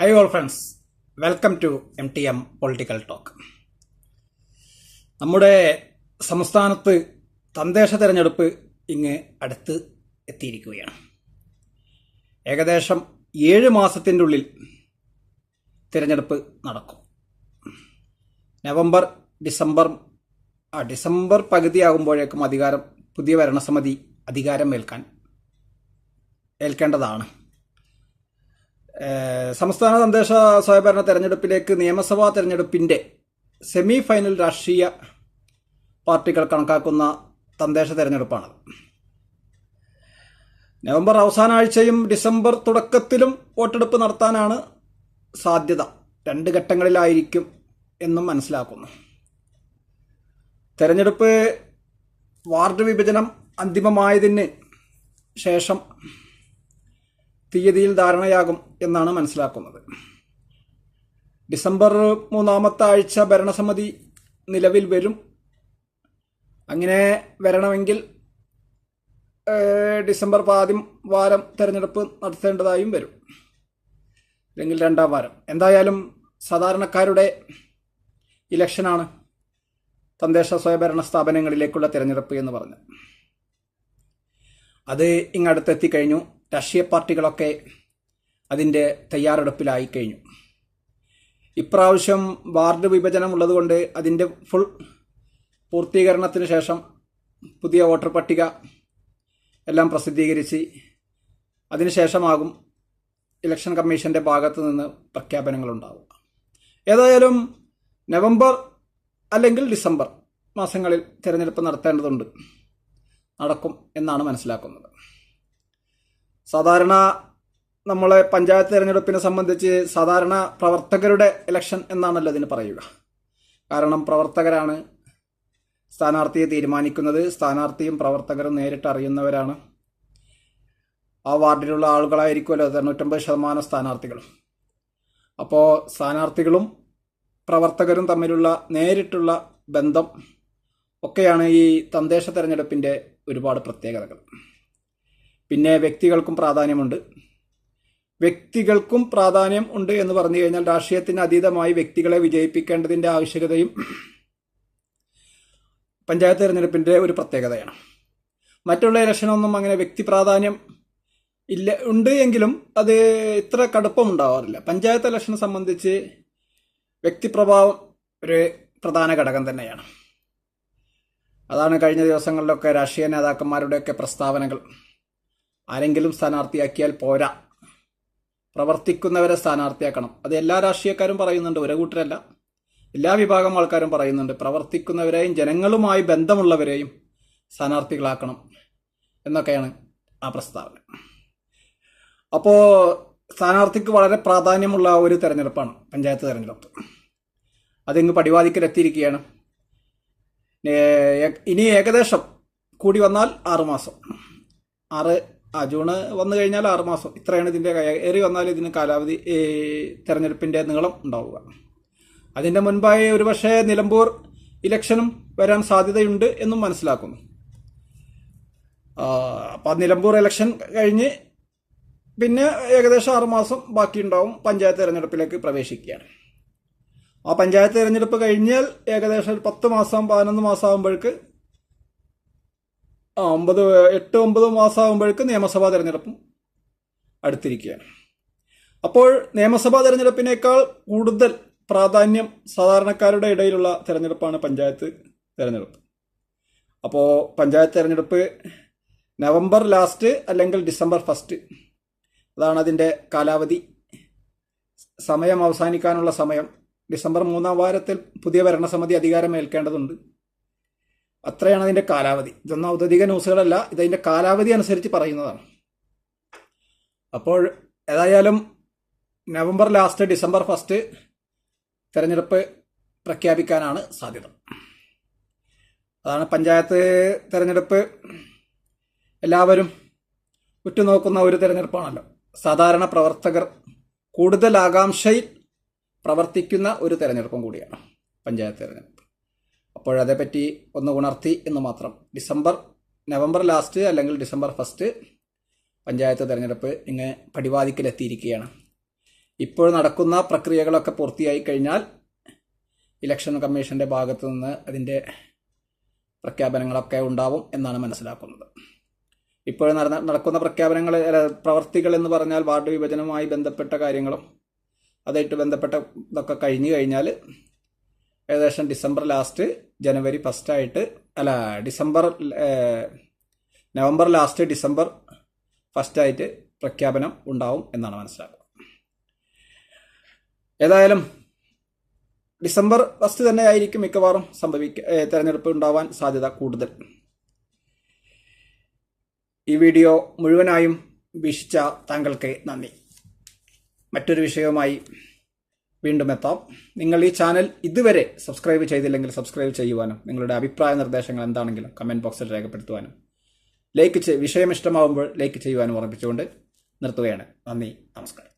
Hi all friends welcome to M T M political talk നമ്മുടെ സംസ്ഥാനത്ത് തദ്ദേശ തെരഞ്ഞെടുപ്പ് ഇങ്ങ് അടുത്ത് എത്തിയിരിക്കുകയാണ്. ഏകദേശം ഏഴ് മാസത്തിന്റെ ഉള്ളിൽ തിരഞ്ഞെടുപ്പ് നടക്കും. നവംബർ ഡിസംബർ ആ ഡിസംബർ പകുതിയാകുമ്പോഴേക്കും അധികാരം പുതിയ ഭരണസമിതി അധികാരം ഏൽക്കാൻ ഏൽക്കേണ്ടതാണ്. സംസ്ഥാന തദ്ദേശ സ്വയംഭരണ തെരഞ്ഞെടുപ്പിലേക്ക് നിയമസഭാ തെരഞ്ഞെടുപ്പിന്റെ സെമി ഫൈനൽ രാഷ്ട്രീയ പാർട്ടികൾ കണക്കാക്കുന്ന തദ്ദേശ തെരഞ്ഞെടുപ്പാണ് നവംബർ അവസാന ആഴ്ചയും ഡിസംബർ തുടക്കത്തിലും വോട്ടെടുപ്പ് നടത്താനാണ് സാധ്യത. രണ്ട് ഘട്ടങ്ങളിലായിരിക്കും എന്നും മനസ്സിലാക്കുന്നു. തെരഞ്ഞെടുപ്പ് വാർഡ് വിഭജനം അന്തിമമായതിന് ശേഷം തീയതിയിൽ ധാരണയാകും എന്നാണ് മനസ്സിലാക്കുന്നത്. ഡിസംബർ മൂന്നാമത്തെ ആഴ്ച ഭരണസമിതി നിലവിൽ വരും. അങ്ങനെ വരണമെങ്കിൽ ഡിസംബർ പാദ്യം വാരം തിരഞ്ഞെടുപ്പ് നടത്തേണ്ടതായും വരും. അല്ലെങ്കിൽ രണ്ടാം വാരം. എന്തായാലും സാധാരണക്കാരുടെ ഇലക്ഷനാണ് തദ്ദേശ സ്വയംഭരണ സ്ഥാപനങ്ങളിലേക്കുള്ള തിരഞ്ഞെടുപ്പ് എന്ന് പറഞ്ഞു അത് ഇങ്ങടുത്തെത്തിക്കഴിഞ്ഞു രാഷ്ട്രീയ പാർട്ടികളൊക്കെ അതിന്റെ തയ്യാറെടുപ്പിലായി കഴിഞ്ഞു. ഇപ്രാവശ്യം വാർഡ് വിഭജനം ഉള്ളതുകൊണ്ട് അതിന്റെ ഫുൾ പൂർത്തീകരണത്തിന് ശേഷം പുതിയ വോട്ടർ പട്ടിക എല്ലാം പ്രസിദ്ധീകരിച്ച് അതിനുശേഷമാകും ഇലക്ഷൻ കമ്മീഷന്റെ ഭാഗത്തു നിന്ന് പ്രഖ്യാപനങ്ങളുണ്ടാവുക. ഏതായാലും നവംബർ അല്ലെങ്കിൽ ഡിസംബർ മാസങ്ങളിൽ തിരഞ്ഞെടുപ്പ് നടത്തേണ്ടതുണ്ട്. നടക്കും എന്നാണ് മനസ്സിലാക്കുന്നത്. സാധാരണ നമ്മളെ പഞ്ചായത്ത് തിരഞ്ഞെടുപ്പിനെ സംബന്ധിച്ച് സാധാരണ പ്രവർത്തകരുടെ ഇലക്ഷൻ എന്നാണല്ലോ അതിന് പറയുക. കാരണം പ്രവർത്തകരാണ് സ്ഥാനാർത്ഥിയെ തീരുമാനിക്കുന്നത്. സ്ഥാനാർത്ഥിയും പ്രവർത്തകരും നേരിട്ട് അറിയുന്നവരാണ്. ആ വാർഡിലുള്ള ആളുകളായിരിക്കുമല്ലോ തൊണ്ണൂറ്റൊമ്പത് ശതമാനം സ്ഥാനാർത്ഥികളും. അപ്പോൾ സ്ഥാനാർത്ഥികളും പ്രവർത്തകരും തമ്മിലുള്ള നേരിട്ടുള്ള ബന്ധം ഒക്കെയാണ് ഈ തദ്ദേശ തെരഞ്ഞെടുപ്പിന്റെ ഒരുപാട് പ്രത്യേകതകൾ. പിന്നെ വ്യക്തികൾക്കും പ്രാധാന്യമുണ്ട്. വ്യക്തികൾക്കും പ്രാധാന്യം ഉണ്ട് എന്ന് പറഞ്ഞു കഴിഞ്ഞാൽ രാഷ്ട്രീയത്തിന് അതീതമായി വ്യക്തികളെ വിജയിപ്പിക്കേണ്ടതിന്റെ ആവശ്യകതയും പഞ്ചായത്ത് തിരഞ്ഞെടുപ്പിന്റെ ഒരു പ്രത്യേകതയാണ്. മറ്റുള്ള ഇലക്ഷനൊന്നും അങ്ങനെ വ്യക്തി പ്രാധാന്യം ഇല്ല ഉണ്ട് എങ്കിലും അത് ഇത്ര കടുപ്പം ഉണ്ടാവാറില്ല. പഞ്ചായത്ത് ഇലക്ഷനെ സംബന്ധിച്ച് വ്യക്തിപ്രഭാവം ഒരു പ്രധാന ഘടകം തന്നെയാണ്. അതാണ് കഴിഞ്ഞ ദിവസങ്ങളിലൊക്കെ രാഷ്ട്രീയ നേതാക്കന്മാരുടെയൊക്കെ പ്രസ്താവനകൾ. ആരെങ്കിലും സ്ഥാനാർത്ഥിയാക്കിയാൽ പോരാ. പ്രവർത്തിക്കുന്നവരെ സ്ഥാനാർത്ഥിയാക്കണം. അത് എല്ലാ രാഷ്ട്രീയക്കാരും പറയുന്നുണ്ട്. ഒരു കൂട്ടരല്ല. എല്ലാ വിഭാഗം ആൾക്കാരും പറയുന്നുണ്ട്. പ്രവർത്തിക്കുന്നവരെയും ജനങ്ങളുമായി ബന്ധമുള്ളവരെയും സ്ഥാനാർത്ഥികളാക്കണം എന്നൊക്കെയാണ് ആ പ്രസ്താവന. അപ്പോൾ സ്ഥാനാർത്ഥിക്ക് വളരെ പ്രാധാന്യമുള്ള ഒരു തെരഞ്ഞെടുപ്പാണ് പഞ്ചായത്ത് തെരഞ്ഞെടുപ്പ്. അതിങ്ങ് പടിവാദിക്കലെത്തിയിരിക്കുകയാണ് ഇനി ഏകദേശം കൂടി വന്നാൽ ആറുമാസം ആറ് ആ ജൂണ് വന്നു കഴിഞ്ഞാൽ ആറുമാസം ഇത്രയാണ് ഇതിന്റെ കയറി വന്നാൽ ഇതിന് കാലാവധി തെരഞ്ഞെടുപ്പിന്റെ നീളം ഉണ്ടാവുക. അതിന്റെ മുൻപായി ഒരുപക്ഷെ നിലമ്പൂർ ഇലക്ഷനും വരാൻ സാധ്യതയുണ്ട് എന്നും മനസ്സിലാക്കുന്നു. അപ്പം നിലമ്പൂർ ഇലക്ഷൻ കഴിഞ്ഞ് പിന്നെ ഏകദേശം ആറുമാസം ബാക്കിയുണ്ടാവും പഞ്ചായത്ത് തിരഞ്ഞെടുപ്പിലേക്ക് പ്രവേശിക്കുകയാണ് ആ പഞ്ചായത്ത് തിരഞ്ഞെടുപ്പ് കഴിഞ്ഞാൽ ഏകദേശം ഒരു പത്ത് മാസം പതിനൊന്ന് മാസം ആകുമ്പോഴേക്ക് ആ ഒമ്പത് എട്ട് ഒമ്പത് മാസം ആകുമ്പോഴേക്ക് നിയമസഭാ തെരഞ്ഞെടുപ്പും അടുത്തിരിക്കുകയാണ്. അപ്പോൾ നിയമസഭാ തെരഞ്ഞെടുപ്പിനേക്കാൾ കൂടുതൽ പ്രാധാന്യം സാധാരണക്കാരുടെ ഇടയിലുള്ള തെരഞ്ഞെടുപ്പാണ് പഞ്ചായത്ത് തെരഞ്ഞെടുപ്പ്. അപ്പോൾ പഞ്ചായത്ത് തെരഞ്ഞെടുപ്പ് നവംബർ ലാസ്റ്റ് അല്ലെങ്കിൽ ഡിസംബർ ഫസ്റ്റ്. അതാണ് അതിന്റെ കാലാവധി. സമയം അവസാനിക്കാനുള്ള സമയം. ഡിസംബർ മൂന്നാം വാരത്തിൽ പുതിയ ഭരണസമിതി അധികാരം ഏൽക്കേണ്ടതുണ്ട് അത്രയാണ് അതിന്റെ കാലാവധി. ഇതൊന്നും ഔദ്യോഗിക ന്യൂസുകളല്ല ഇതതിന്റെ കാലാവധി അനുസരിച്ച് പറയുന്നതാണ്. അപ്പോൾ ഏതായാലും നവംബർ ലാസ്റ്റ് ഡിസംബർ ഫസ്റ്റ് തെരഞ്ഞെടുപ്പ് പ്രഖ്യാപിക്കാനാണ് സാധ്യത. അതാണ് പഞ്ചായത്ത് തെരഞ്ഞെടുപ്പ്. എല്ലാവരും ഉറ്റുനോക്കുന്ന ഒരു തെരഞ്ഞെടുപ്പാണല്ലോ. സാധാരണ പ്രവർത്തകർ കൂടുതൽ ആകാംക്ഷയിൽ പ്രവർത്തിക്കുന്ന ഒരു തെരഞ്ഞെടുപ്പും കൂടിയാണ് പഞ്ചായത്ത് തെരഞ്ഞെടുപ്പ്. അപ്പോഴതേപ്പറ്റി ഒന്ന് ഉണർത്തി എന്ന് മാത്രം. ഡിസംബർ നവംബർ ലാസ്റ്റ് അല്ലെങ്കിൽ ഡിസംബർ ഫസ്റ്റ് പഞ്ചായത്ത് തെരഞ്ഞെടുപ്പ് ഇങ്ങ് പടിവാദിക്കലെത്തിയിരിക്കുകയാണ് ഇപ്പോൾ നടക്കുന്ന പ്രക്രിയകളൊക്കെ പൂർത്തിയായി കഴിഞ്ഞാൽ ഇലക്ഷൻ കമ്മീഷന്റെ ഭാഗത്തു നിന്ന് അതിന്റെ പ്രഖ്യാപനങ്ങളൊക്കെ ഉണ്ടാവും എന്നാണ് മനസ്സിലാക്കുന്നത്. ഇപ്പോൾ നടന്ന നടക്കുന്ന പ്രഖ്യാപനങ്ങൾ പ്രവർത്തികൾ എന്ന് പറഞ്ഞാൽ വാർഡ് വിഭജനവുമായി ബന്ധപ്പെട്ട കാര്യങ്ങളും അതായിട്ട് ബന്ധപ്പെട്ട ഇതൊക്കെ കഴിഞ്ഞു കഴിഞ്ഞാൽ ഏകദേശം ഡിസംബർ ലാസ്റ്റ് ജനുവരി ഫസ്റ്റ് ആയിട്ട് അല്ല December November last December first ആയിട്ട് പ്രഖ്യാപനം ഉണ്ടാവും എന്നാണ് മനസ്സിലാക്കുക. ഏതായാലും ഡിസംബർ ഫസ്റ്റ് തന്നെ ആയിരിക്കും മിക്കവാറും സംഭവിക്ക തെരഞ്ഞെടുപ്പ് ഉണ്ടാവാൻ സാധ്യത കൂടുതൽ. ഈ വീഡിയോ മുഴുവനായും വീക്ഷിച്ച താങ്കൾക്ക് നന്ദി. മറ്റൊരു വിഷയവുമായി വീണ്ടും എത്താം. നിങ്ങൾ ഈ ചാനൽ ഇതുവരെ സബ്സ്ക്രൈബ് ചെയ്തില്ലെങ്കിൽ സബ്സ്ക്രൈബ് ചെയ്യുവാനും നിങ്ങളുടെ അഭിപ്രായ നിർദ്ദേശങ്ങൾ എന്താണെങ്കിലും കമന്റ് ബോക്സിൽ രേഖപ്പെടുത്തുവാനും ലൈക്ക് വിഷയം ഇഷ്ടമാവുമ്പോൾ ലൈക്ക് ചെയ്യുവാനും ഓർമ്മിപ്പിച്ചുകൊണ്ട് നിർത്തുകയാണ്. നന്ദി നമസ്കാരം.